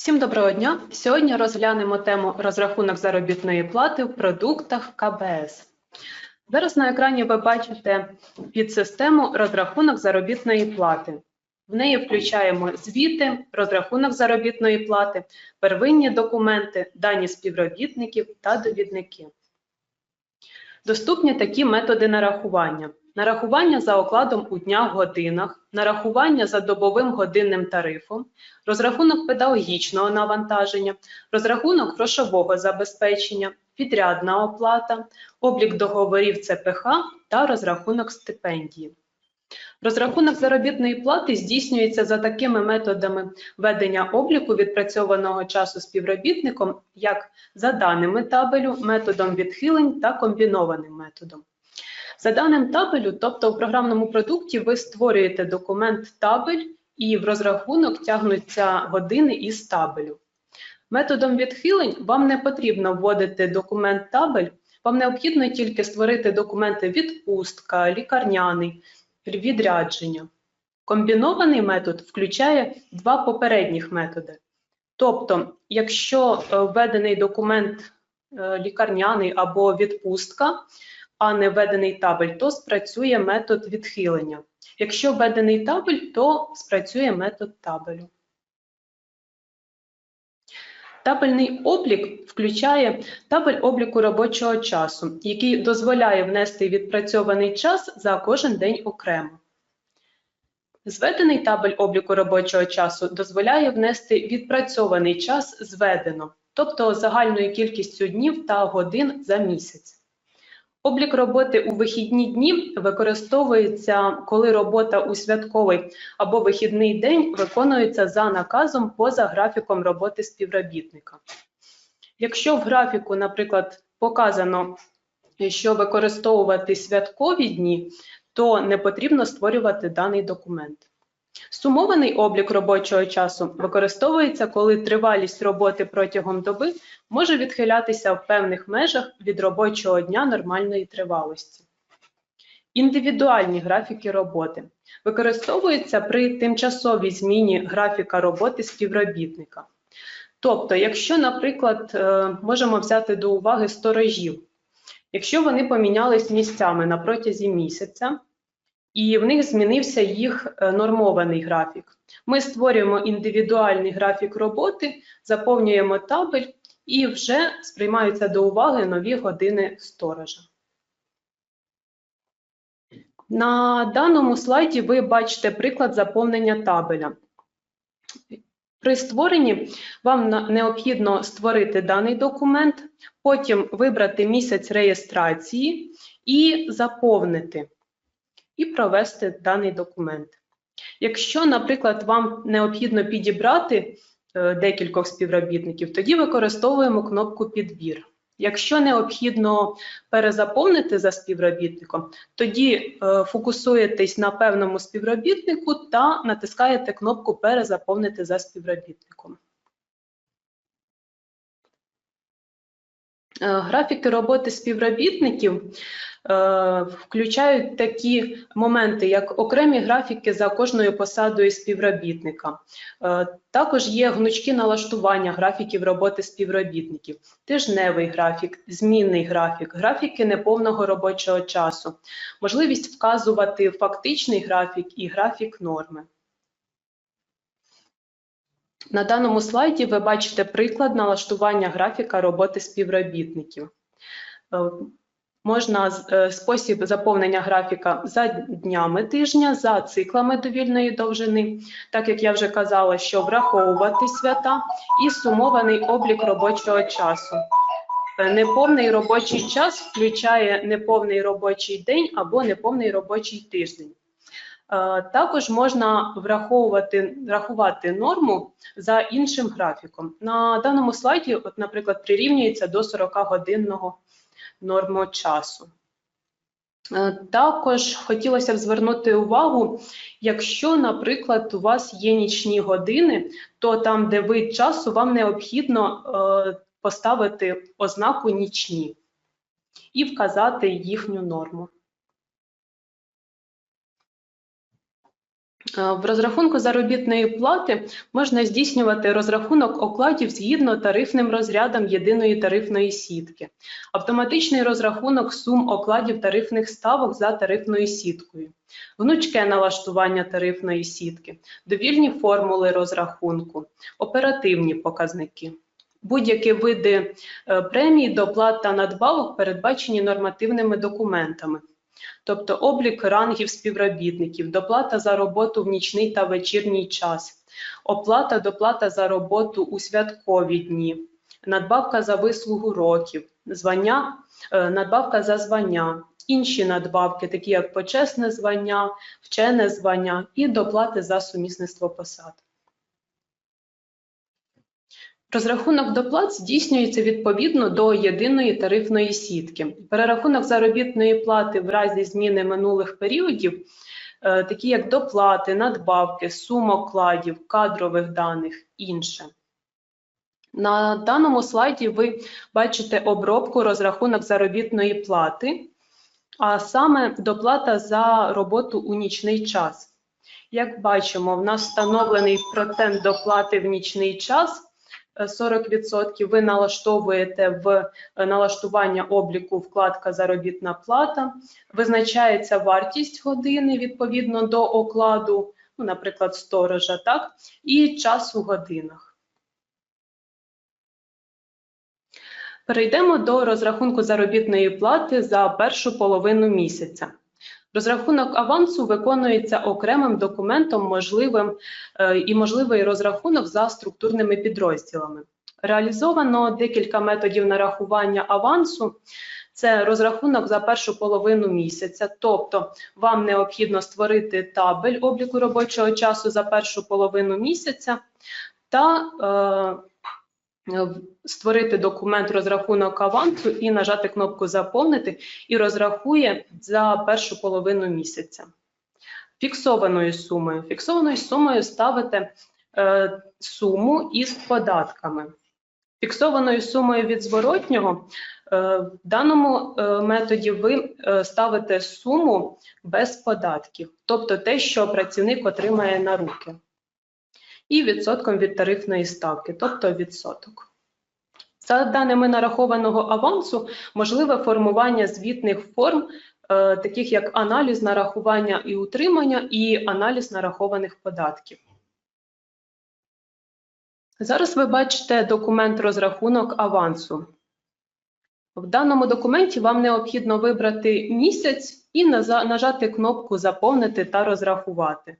Всім доброго дня! Сьогодні розглянемо тему розрахунок заробітної плати в продуктах КБС. Зараз на екрані ви бачите підсистему розрахунок заробітної плати. В неї включаємо звіти, розрахунок заробітної плати, первинні документи, дані співробітників та довідники. Доступні такі методи нарахування. Нарахування за окладом у днях годинах, нарахування за добовим годинним тарифом, розрахунок педагогічного навантаження, розрахунок грошового забезпечення, підрядна оплата, облік договорів ЦПХ та розрахунок стипендії. Розрахунок заробітної плати здійснюється за такими методами ведення обліку відпрацьованого часу співробітником, як за даними табелю, методом відхилень та комбінованим методом. За даним табелю, тобто в програмному продукті, ви створюєте документ табель і в розрахунок тягнуться години із табелю. Методом відхилень вам не потрібно вводити документ табель, вам необхідно тільки створити документи відпустка, лікарняний, відрядження. Комбінований метод включає два попередніх методи. Тобто, якщо е, введений документ е, лікарняний або відпустка, а не введений табель, то спрацює метод відхилення. Якщо введений табель, то спрацює метод табелю. Табельний облік включає табель обліку робочого часу, який дозволяє внести відпрацьований час за кожен день окремо. Зведений табель обліку робочого часу дозволяє внести відпрацьований час зведено, тобто загальною кількістю днів та годин за місяць. Облік роботи у вихідні дні використовується, коли робота у святковий або вихідний день виконується за наказом поза графіком роботи співробітника. Якщо в графіку, наприклад, показано, що використовувати святкові дні, то не потрібно створювати даний документ. Сумований облік робочого часу використовується, коли тривалість роботи протягом доби може відхилятися в певних межах від робочого дня нормальної тривалості. Індивідуальні графіки роботи використовуються при тимчасовій зміні графіка роботи співробітника. Тобто, якщо, наприклад, е, можемо взяти до уваги сторожів, якщо вони помінялись місцями на протязі місяця, і в них змінився їх е, нормований графік. Ми створюємо індивідуальний графік роботи, заповнюємо табель і вже сприймаються до уваги нові години сторожа. На даному слайді ви бачите приклад заповнення табеля. При створенні вам необхідно створити даний документ, потім вибрати місяць реєстрації і заповнити і провести даний документ. Якщо, наприклад, вам необхідно підібрати е, декількох співробітників, тоді використовуємо кнопку Підбір. Якщо необхідно перезаповнити за співробітником, тоді е, фокусуєтесь на певному співробітнику та натискаєте кнопку Перезаповнити за співробітником. Е, графіки роботи співробітників включають такі моменти, як окремі графіки за кожною посадою співробітника. Е, також є гнучкі налаштування графіків роботи співробітників, тижневий графік, змінний графік, графіки неповного робочого часу, можливість вказувати фактичний графік і графік норми. На даному слайді ви бачите приклад налаштування графіка роботи співробітників. Можна е, спосіб заповнення графіка за днями тижня, за циклами довільної довжини, так як я вже казала, що враховувати свята і сумований облік робочого часу. Е, неповний робочий час включає неповний робочий день або неповний робочий тиждень. Е, також можна враховувати рахувати норму за іншим графіком. На даному слайді, от, наприклад, прирівнюється до 40-годинного норму часу. Е, також хотілося б звернути увагу, якщо, наприклад, у вас є нічні години, то там, де вид часу, вам необхідно е, поставити ознаку нічні і вказати їхню норму. В розрахунку заробітної плати можна здійснювати розрахунок окладів згідно тарифним розрядам єдиної тарифної сітки, автоматичний розрахунок сум окладів тарифних ставок за тарифною сіткою, гнучке налаштування тарифної сітки, довільні формули розрахунку, оперативні показники. Будь-які види е, премій, доплат та надбавок передбачені нормативними документами, тобто облік рангів співробітників, доплата за роботу в нічний та вечірній час, оплата доплата за роботу у святкові дні, надбавка за вислугу років, звання, е, надбавка за звання, інші надбавки, такі як почесне звання, вчене звання і доплати за сумісництво посад. Розрахунок доплат здійснюється відповідно до єдиної тарифної сітки. Перерахунок заробітної плати в разі зміни минулих періодів, е, такі як доплати, надбавки, сум окладів, кадрових даних, інше. На даному слайді ви бачите обробку розрахунок заробітної плати, а саме доплата за роботу у нічний час. Як бачимо, в нас встановлений процент доплати в нічний час. 40% ви налаштовуєте в е, налаштування обліку вкладка заробітна плата, визначається вартість години відповідно до окладу, ну, наприклад, сторожа, так, і час у годинах. Перейдемо до розрахунку заробітної плати за першу половину місяця. Розрахунок авансу виконується окремим документом можливим е, і можливий розрахунок за структурними підрозділами. Реалізовано декілька методів нарахування авансу. Це розрахунок за першу половину місяця, тобто вам необхідно створити табель обліку робочого часу за першу половину місяця та е, створити документ розрахунок авансу і нажати кнопку Заповнити і розрахує за першу половину місяця. Фіксованою сумою. Фіксованою сумою ставите е, суму із податками. Фіксованою сумою від зворотнього е, в даному е, методі ви е, ставите суму без податків, тобто те, що працівник отримає на руки, і відсотком від тарифної ставки, тобто відсоток. За даними нарахованого авансу, можливе формування звітних форм, е, таких як аналіз нарахування і утримання, і аналіз нарахованих податків. Зараз ви бачите документ розрахунок авансу. В даному документі вам необхідно вибрати місяць і нажати кнопку Заповнити та розрахувати.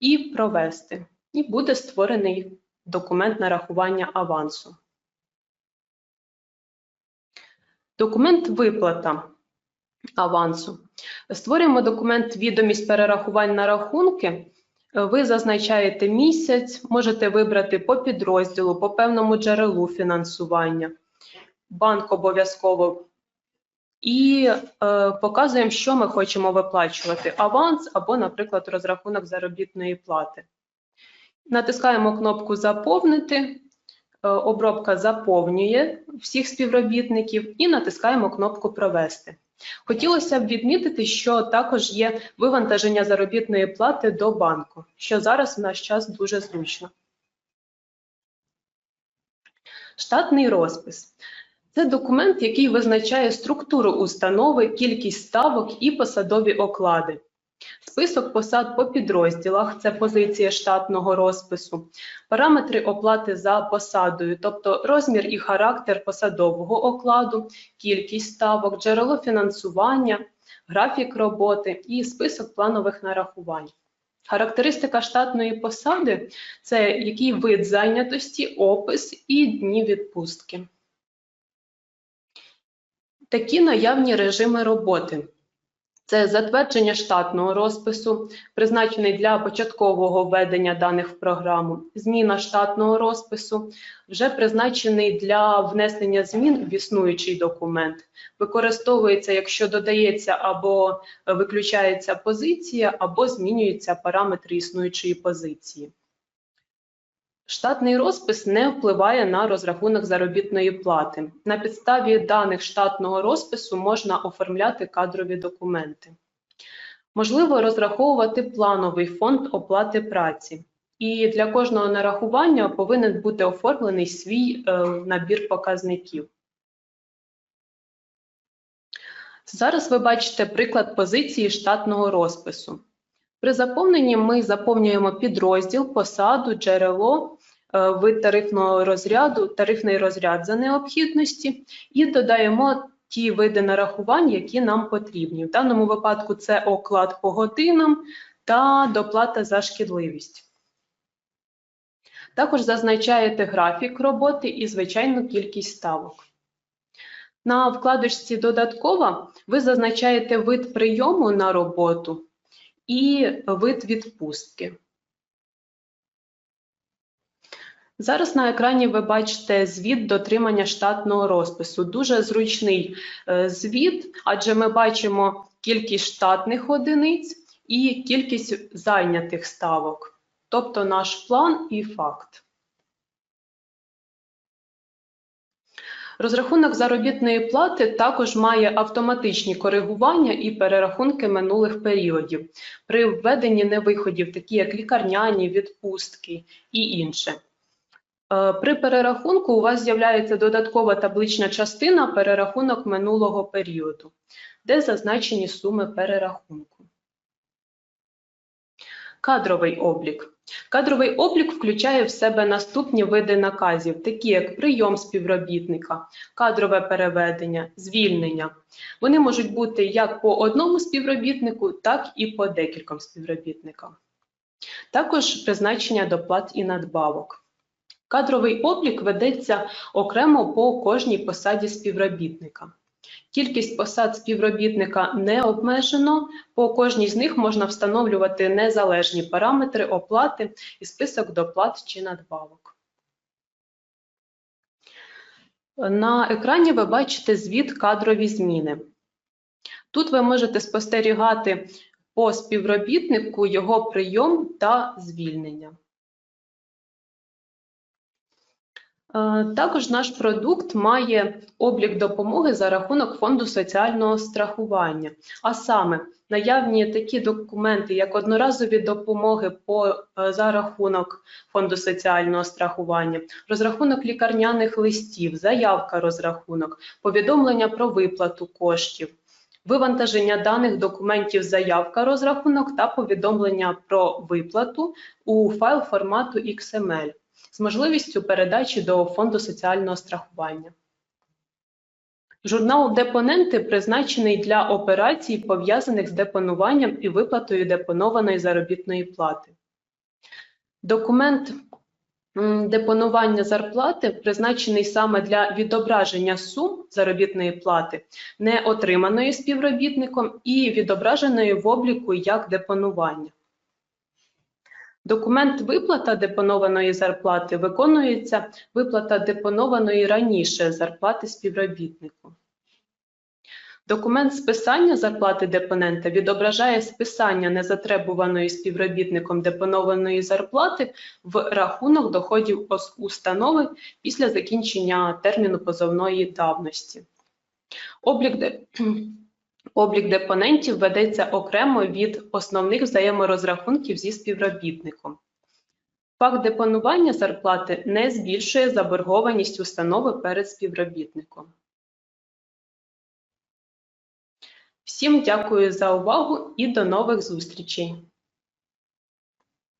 І провести. І буде створений документ нарахування авансу. Документ виплата авансу. Створюємо документ відомість перерахувань на рахунки. Ви зазначаєте місяць, можете вибрати по підрозділу, по певному джерелу фінансування, банк обов'язково. І е, показуємо, що ми хочемо виплачувати: аванс або, наприклад, розрахунок заробітної плати. Натискаємо кнопку Заповнити. Е, обробка заповнює всіх співробітників і натискаємо кнопку Провести. Хотілося б відмітити, що також є вивантаження заробітної плати до банку, що зараз в наш час дуже зручно. Штатний розпис. Це документ, який визначає структуру установи, кількість ставок і посадові оклади. Список посад по підрозділах це позиція штатного розпису, параметри оплати за посадою, тобто розмір і характер посадового окладу, кількість ставок, джерело фінансування, графік роботи і список планових нарахувань. Характеристика штатної посади це який вид зайнятості, опис і дні відпустки. Такі наявні режими роботи. Це затвердження штатного розпису, призначений для початкового введення даних в програму, зміна штатного розпису, вже призначений для внесення змін в існуючий документ. Використовується, якщо додається або виключається позиція, або змінюються параметри існуючої позиції. Штатний розпис не впливає на розрахунок заробітної плати. На підставі даних штатного розпису можна оформляти кадрові документи. Можливо розраховувати плановий фонд оплати праці. І для кожного нарахування повинен бути оформлений свій е, набір показників. Зараз ви бачите приклад позиції штатного розпису. При заповненні ми заповнюємо підрозділ, посаду, джерело, вид тарифного розряду, тарифний розряд за необхідності і додаємо ті види нарахувань, які нам потрібні. В даному випадку це оклад по годинам та доплата за шкідливість. Також зазначаєте графік роботи і звичайну кількість ставок. На вкладочці Додаткова ви зазначаєте вид прийому на роботу і вид відпустки. Зараз на екрані ви бачите звіт дотримання штатного розпису. Дуже зручний е, звіт, адже ми бачимо кількість штатних одиниць і кількість зайнятих ставок, тобто наш план і факт. Розрахунок заробітної плати також має автоматичні коригування і перерахунки минулих періодів при введенні невиходів, такі як лікарняні, відпустки і інше. Е, при перерахунку у вас з'являється додаткова таблична частина перерахунок минулого періоду, де зазначені суми перерахунку. Кадровий облік. Кадровий облік включає в себе наступні види наказів, такі як прийом співробітника, кадрове переведення, звільнення. Вони можуть бути як по одному співробітнику, так і по декільком співробітникам. Також призначення доплат і надбавок. Кадровий облік ведеться окремо по кожній посаді співробітника. Кількість посад співробітника не обмежено, по кожній з них можна встановлювати незалежні параметри оплати і список доплат чи надбавок. На екрані ви бачите звіт кадрові зміни. Тут ви можете спостерігати по співробітнику його прийом та звільнення. Е, також наш продукт має облік допомоги за рахунок фонду соціального страхування, а саме наявні такі документи, як одноразові допомоги по е, за рахунок фонду соціального страхування, розрахунок лікарняних листів, заявка розрахунок, повідомлення про виплату коштів. Вивантаження даних документів заявка розрахунок та повідомлення про виплату у файл формату XML з можливістю передачі до Фонду соціального страхування. Журнал Депоненти призначений для операцій, пов'язаних з депонуванням і виплатою депонованої заробітної плати. Документ депонування зарплати призначений саме для відображення сум заробітної плати, не отриманої співробітником і відображеної в обліку як депонування. Документ виплата депонованої зарплати виконується виплата депонованої раніше зарплати співробітнику. Документ списання зарплати депонента відображає списання незатребуваної співробітником депонованої зарплати в рахунок доходів установи після закінчення терміну позовної давності. Облік Облік депонентів ведеться окремо від основних взаєморозрахунків зі співробітником. Факт депонування зарплати не збільшує заборгованість установи перед співробітником. Всім дякую за увагу і до нових зустрічей!